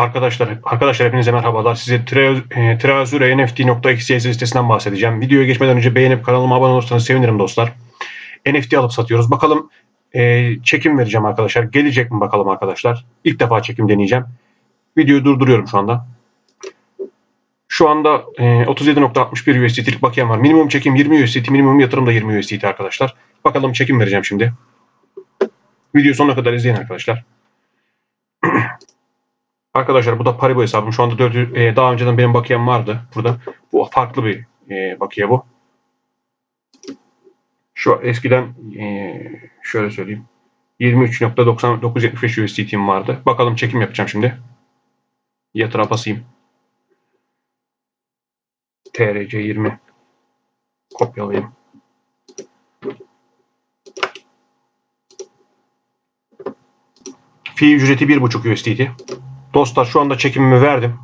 Arkadaşlar, arkadaşlar hepinize merhabalar. Size Tre- e, treasurenft.xyz sitesinden bahsedeceğim. Videoya geçmeden önce beğenip kanalıma abone olursanız sevinirim dostlar. NFT alıp satıyoruz. Bakalım e, çekim vereceğim arkadaşlar. Gelecek mi bakalım arkadaşlar. İlk defa çekim deneyeceğim. Videoyu durduruyorum şu anda. Şu anda e, 37.61 USDT'lik bakiyem var. Minimum çekim 20 USDT, minimum yatırım da 20 USDT arkadaşlar. Bakalım çekim vereceğim şimdi. Videoyu sonuna kadar izleyin arkadaşlar. Arkadaşlar bu da Paribu hesabım. Şu anda 400, e, daha önceden benim bakiyem vardı burada. Bu farklı bir e, bakiye bu. Şu eskiden e, şöyle söyleyeyim. 23.9975 USDT'm vardı. Bakalım çekim yapacağım şimdi. Yatıra basayım. TRC 20 kopyalayayım. Fi ücreti 1.5 USDT. Dostlar şu anda çekimimi verdim.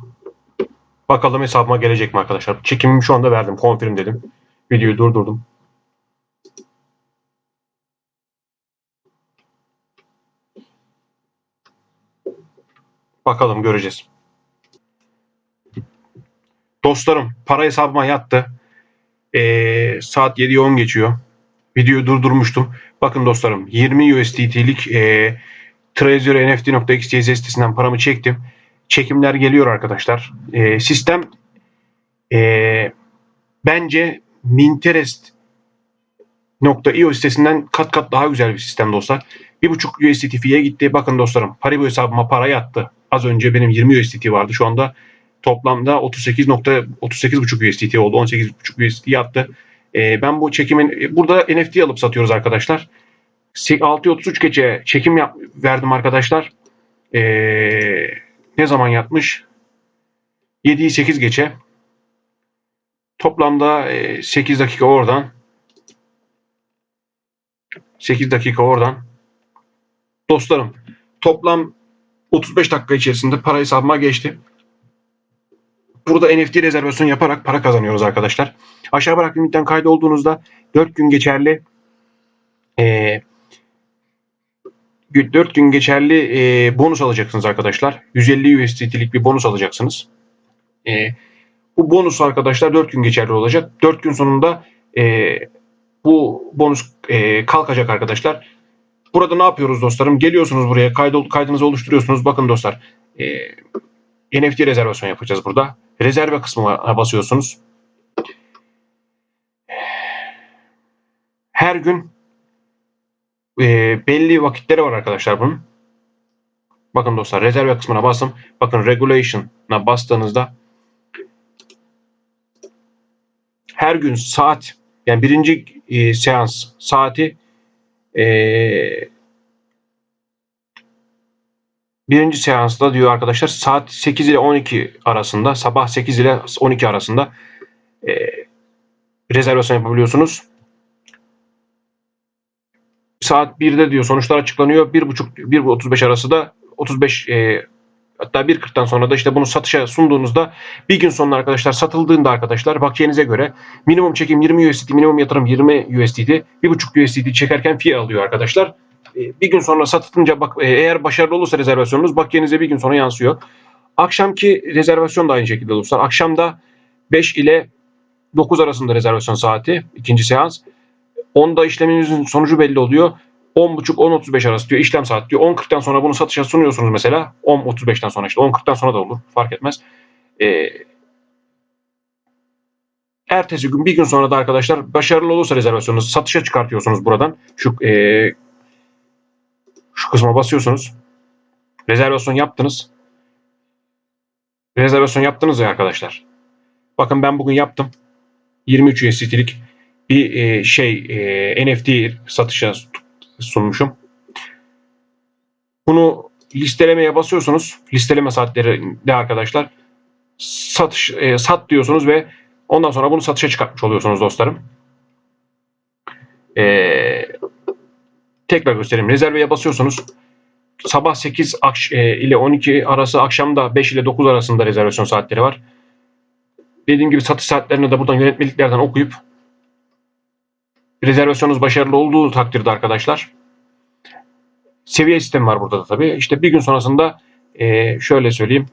Bakalım hesabıma gelecek mi arkadaşlar? Çekimimi şu anda verdim. Confirm dedim. Videoyu durdurdum. Bakalım göreceğiz. Dostlarım para hesabıma yattı. Ee, saat 7'ye 10 geçiyor. Videoyu durdurmuştum. Bakın dostlarım 20 USDT'lik e, treasurenft.xyz sitesinden paramı çektim. Çekimler geliyor arkadaşlar. E, sistem e, bence Minterest.io sitesinden kat kat daha güzel bir sistem dostlar. 1.5 USDT fiye gitti. Bakın dostlarım Paribu hesabıma para yattı. Az önce benim 20 USDT vardı. Şu anda toplamda 38.38.5 USDT oldu. 18.5 USDT yattı. E, ben bu çekimin burada NFT alıp satıyoruz arkadaşlar. 6.33 gece çekim yap, verdim arkadaşlar. Ee, ne zaman yatmış? 7'yi 8 geçe. Toplamda e, 8 dakika oradan. 8 dakika oradan. Dostlarım toplam 35 dakika içerisinde para hesabıma geçti. Burada NFT rezervasyon yaparak para kazanıyoruz arkadaşlar. Aşağı bıraktığım linkten kaydolduğunuzda 4 gün geçerli 4 gün geçerli e, bonus alacaksınız arkadaşlar. 150 USDT'lik bir bonus alacaksınız. E, bu bonus arkadaşlar 4 gün geçerli olacak. 4 gün sonunda e, bu bonus e, kalkacak arkadaşlar. Burada ne yapıyoruz dostlarım? Geliyorsunuz buraya kaydı, kaydınızı oluşturuyorsunuz. Bakın dostlar e, NFT rezervasyon yapacağız burada. Rezerve kısmına basıyorsunuz. Her gün e, belli vakitleri var arkadaşlar bunun. Bakın dostlar rezerve kısmına bastım. Bakın regulation'a bastığınızda her gün saat yani birinci e, seans saati e, birinci seansta diyor arkadaşlar saat 8 ile 12 arasında sabah 8 ile 12 arasında e, rezervasyon yapabiliyorsunuz saat 1'de diyor sonuçlar açıklanıyor. 1.30 1.35 arası da 35 e, hatta 1.40'tan sonra da işte bunu satışa sunduğunuzda bir gün sonra arkadaşlar satıldığında arkadaşlar bakiyenize göre minimum çekim 20 USDT, minimum yatırım 20 USDT, 1.5 USDT çekerken fiyat alıyor arkadaşlar. E, bir gün sonra satılınca bak e, eğer başarılı olursa rezervasyonunuz bakiyenize bir gün sonra yansıyor. Akşamki rezervasyon da aynı şekilde dostlar. Akşamda 5 ile 9 arasında rezervasyon saati ikinci seans. 10'da işleminizin sonucu belli oluyor. 10.30-10.35 arası diyor işlem saat diyor. 10.40'tan sonra bunu satışa sunuyorsunuz mesela. 10.35'ten sonra işte 10.40'tan sonra da olur fark etmez. Ee, ertesi gün bir gün sonra da arkadaşlar başarılı olursa rezervasyonunuzu satışa çıkartıyorsunuz buradan. Şu e, şu kısma basıyorsunuz. Rezervasyon yaptınız. Rezervasyon yaptınız ya arkadaşlar. Bakın ben bugün yaptım. 23 USDT'lik bir e, şey e, NFT satışa sunmuşum. Bunu listelemeye basıyorsunuz. Listeleme saatlerinde arkadaşlar satış e, sat diyorsunuz ve ondan sonra bunu satışa çıkartmış oluyorsunuz dostlarım. E, tekrar göstereyim. Rezerveye basıyorsunuz. Sabah 8 e, ile 12 arası, akşamda 5 ile 9 arasında rezervasyon saatleri var. Dediğim gibi satış saatlerini de buradan yönetmeliklerden okuyup rezervasyonunuz başarılı olduğu takdirde arkadaşlar seviye sistemi var burada da tabii. İşte bir gün sonrasında e, şöyle söyleyeyim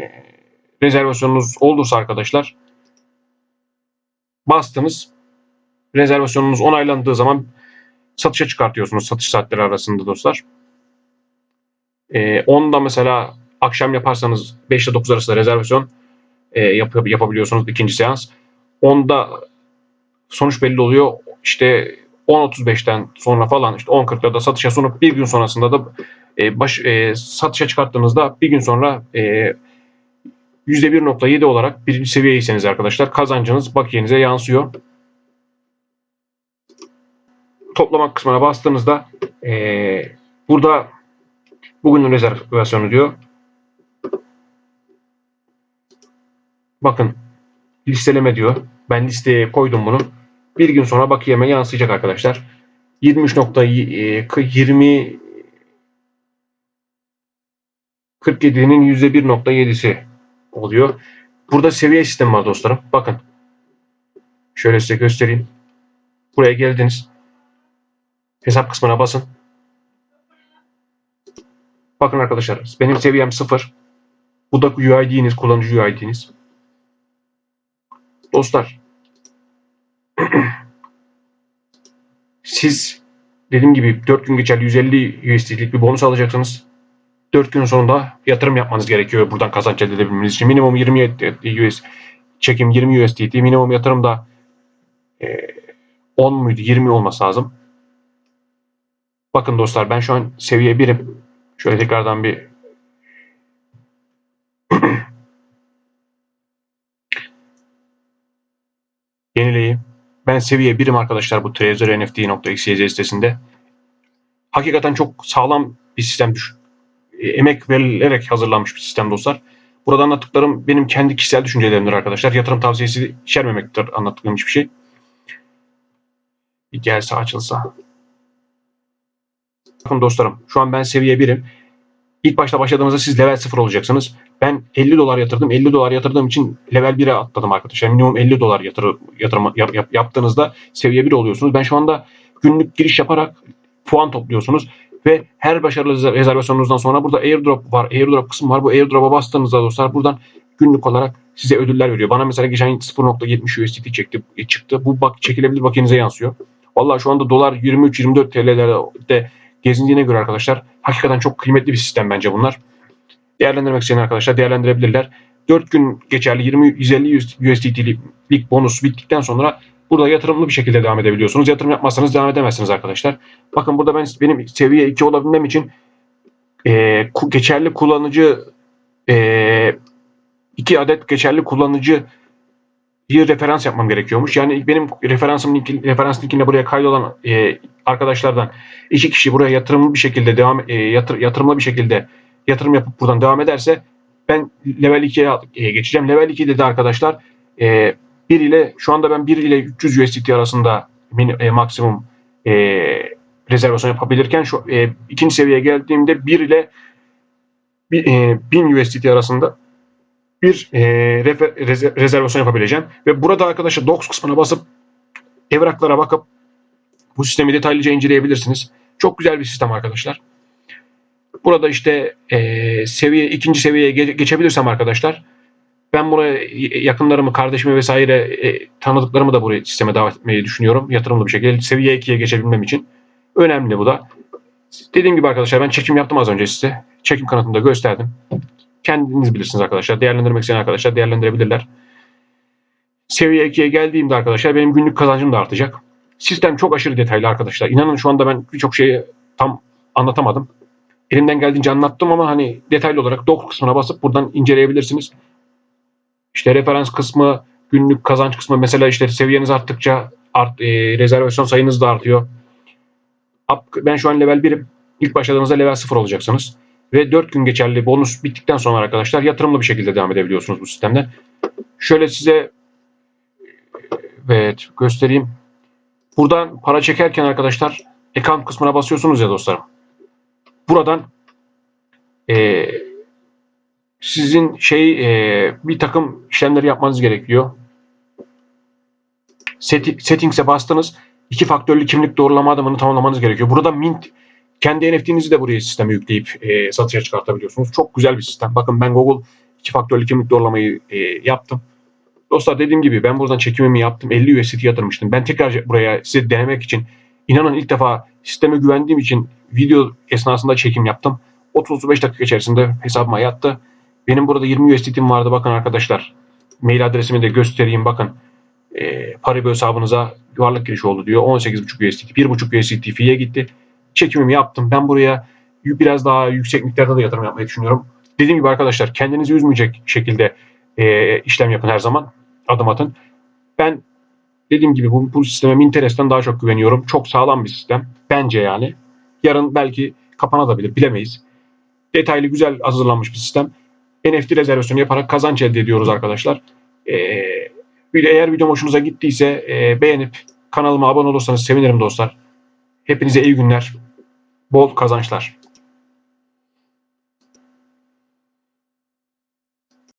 e, rezervasyonunuz olursa arkadaşlar bastınız. Rezervasyonunuz onaylandığı zaman satışa çıkartıyorsunuz satış saatleri arasında dostlar. E, onda mesela akşam yaparsanız 5 ile 9 arasında rezervasyon e, yap- yapabiliyorsunuz ikinci seans. Onda sonuç belli oluyor. İşte 10.35'ten sonra falan işte 10.40'da da satışa sunup bir gün sonrasında da e, baş, e, satışa çıkarttığınızda bir gün sonra e, %1.7 olarak birinci seviyeyseniz arkadaşlar kazancınız bakiyenize yansıyor. Toplama kısmına bastığınızda e, burada bugünün rezervasyonu diyor. Bakın listeleme diyor. Ben listeye koydum bunu. Bir gün sonra bakiyeme yansıyacak arkadaşlar. 23.20 47'nin %1.7'si oluyor. Burada seviye sistemi var dostlarım. Bakın. Şöyle size göstereyim. Buraya geldiniz. Hesap kısmına basın. Bakın arkadaşlar benim seviyem 0. Bu da UID'niz, kullanıcı UID'niz. Dostlar siz dediğim gibi 4 gün geçerli 150 USD'lik bir bonus alacaksınız. 4 gün sonunda yatırım yapmanız gerekiyor buradan kazanç elde edebilmeniz için. Minimum 20 US çekim 20 USDT. Minimum yatırım da e, 10 muydu 20 olması lazım. Bakın dostlar ben şu an seviye 1'im. Şöyle tekrardan bir yenileyeyim. Ben seviye 1'im arkadaşlar bu trezornft.xyz sitesinde. Hakikaten çok sağlam bir sistem düş e, emek verilerek hazırlanmış bir sistem dostlar. Burada anlattıklarım benim kendi kişisel düşüncelerimdir arkadaşlar. Yatırım tavsiyesi içermemektir anlattığım hiçbir şey. Bir gelse açılsa. Bakın dostlarım şu an ben seviye 1'im. İlk başta başladığımızda siz level 0 olacaksınız. Ben 50 dolar yatırdım. 50 dolar yatırdığım için level 1'e atladım arkadaşlar. Minimum 50 dolar yatır, yatırım yap, yap, yaptığınızda seviye 1 oluyorsunuz. Ben şu anda günlük giriş yaparak puan topluyorsunuz ve her başarılı rezervasyonunuzdan sonra burada airdrop var. Airdrop kısmı var. Bu airdrop'a bastığınızda dostlar buradan günlük olarak size ödüller veriyor. Bana mesela geçen 0.70 USDT çekti, çıktı. Bu bak çekilebilir bakiyenize yansıyor. Vallahi şu anda dolar 23-24 TL'lerde gezindiğine göre arkadaşlar hakikaten çok kıymetli bir sistem bence bunlar. Değerlendirmek isteyen arkadaşlar değerlendirebilirler. 4 gün geçerli 20-150 USDT'lik bonus bittikten sonra burada yatırımlı bir şekilde devam edebiliyorsunuz. Yatırım yapmazsanız devam edemezsiniz arkadaşlar. Bakın burada ben benim seviye 2 olabilmem için e, geçerli kullanıcı e, 2 adet geçerli kullanıcı bir referans yapmam gerekiyormuş. Yani benim referansım linki, referans linkine buraya kaydolan e, arkadaşlardan iki kişi buraya yatırımlı bir şekilde devam e, yatır, yatırımlı bir şekilde yatırım yapıp buradan devam ederse ben level 2'ye e, geçeceğim. Level 2'de de arkadaşlar e, 1 ile şu anda ben 1 ile 300 USDT arasında min, e, maksimum e, rezervasyon yapabilirken şu e, ikinci seviyeye geldiğimde 1 ile bir, e, 1000 USDT arasında bir e, refer, reze, rezervasyon yapabileceğim. Ve burada arkadaşlar Docs kısmına basıp evraklara bakıp bu sistemi detaylıca inceleyebilirsiniz. Çok güzel bir sistem arkadaşlar. Burada işte e, seviye ikinci seviyeye ge- geçebilirsem arkadaşlar ben buraya yakınlarımı, kardeşimi vesaire e, tanıdıklarımı da buraya sisteme davet etmeyi düşünüyorum. Yatırımlı bir şekilde seviye 2'ye geçebilmem için. Önemli bu da. Dediğim gibi arkadaşlar ben çekim yaptım az önce size. Çekim kanıtını gösterdim. Kendiniz bilirsiniz arkadaşlar. Değerlendirmek isteyen arkadaşlar değerlendirebilirler. Seviye 2'ye geldiğimde arkadaşlar benim günlük kazancım da artacak. Sistem çok aşırı detaylı arkadaşlar. İnanın şu anda ben birçok şeyi tam anlatamadım. Elimden geldiğince anlattım ama hani detaylı olarak doc kısmına basıp buradan inceleyebilirsiniz. İşte referans kısmı, günlük kazanç kısmı mesela işte seviyeniz arttıkça art, e, rezervasyon sayınız da artıyor. Ben şu an level 1'im. İlk başladığınızda level 0 olacaksınız. Ve 4 gün geçerli bonus bittikten sonra arkadaşlar yatırımlı bir şekilde devam edebiliyorsunuz bu sistemden. Şöyle size evet göstereyim. Buradan para çekerken arkadaşlar account kısmına basıyorsunuz ya dostlarım. Buradan e, sizin şey e, bir takım işlemleri yapmanız gerekiyor. Set, settings'e bastınız. iki faktörlü kimlik doğrulama adımını tamamlamanız gerekiyor. Burada Mint kendi NFT'nizi de buraya sisteme yükleyip e, satışa çıkartabiliyorsunuz. Çok güzel bir sistem. Bakın ben Google iki faktörlü kimlik doğrulamayı e, yaptım. Dostlar dediğim gibi ben buradan çekimimi yaptım. 50 USDT yatırmıştım. Ben tekrar buraya size denemek için inanın ilk defa sisteme güvendiğim için video esnasında çekim yaptım. 30-35 dakika içerisinde hesabıma yattı. Benim burada 20 USDT'm vardı bakın arkadaşlar. Mail adresimi de göstereyim bakın. E, Paribu hesabınıza yuvarlak giriş oldu diyor. 18.5 USDT, 1.5 USDT fiye gitti. Çekimimi yaptım. Ben buraya biraz daha yüksek miktarda da yatırım yapmayı düşünüyorum. Dediğim gibi arkadaşlar kendinizi üzmeyecek şekilde e, işlem yapın her zaman. Adım atın. Ben dediğim gibi bu, bu sisteme Minterest'ten daha çok güveniyorum. Çok sağlam bir sistem. Bence yani. Yarın belki kapanabilir bilemeyiz. Detaylı güzel hazırlanmış bir sistem. NFT rezervasyonu yaparak kazanç elde ediyoruz arkadaşlar. Ee, bir de eğer videom hoşunuza gittiyse e, beğenip kanalıma abone olursanız sevinirim dostlar. Hepinize iyi günler. Bol kazançlar.